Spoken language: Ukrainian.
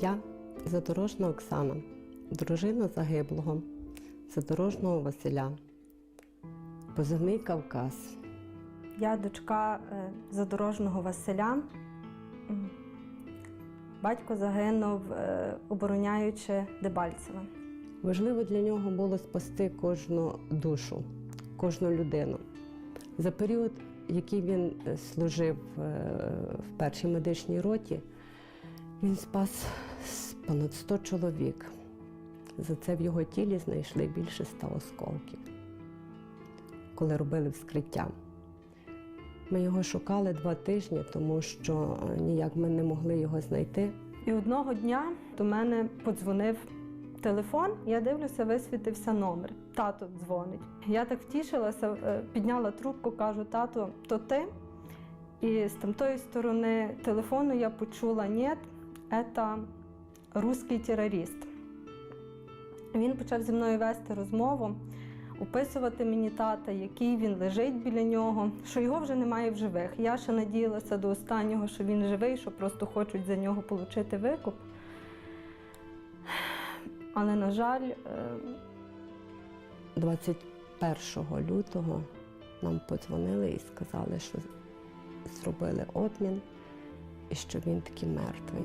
Я задорожна Оксана, дружина загиблого, задорожного Василя, позивний Кавказ. Я дочка е, задорожного Василя. Батько загинув, е, обороняючи Дебальцеве. Важливо для нього було спасти кожну душу, кожну людину. За період, який він е, служив в першій медичній роті, він спас понад 100 чоловік. За це в його тілі знайшли більше ста осколків, коли робили вскриття. Ми його шукали два тижні, тому що е, ніяк ми не могли його знайти. І одного дня до мене подзвонив телефон, я дивлюся, висвітився номер. Тато дзвонить. Я так втішилася, е, підняла трубку, кажу, тато, то ти? І з тамтої сторони телефону я почула ні, це русський терорист. Він почав зі мною вести розмову, описувати мені тата, який він лежить біля нього, що його вже немає в живих. Я ще надіялася до останнього, що він живий, що просто хочуть за нього отримати викуп. Але, на жаль, е, 21 лютого нам подзвонили і сказали, що зробили обмін і що він таки мертвий.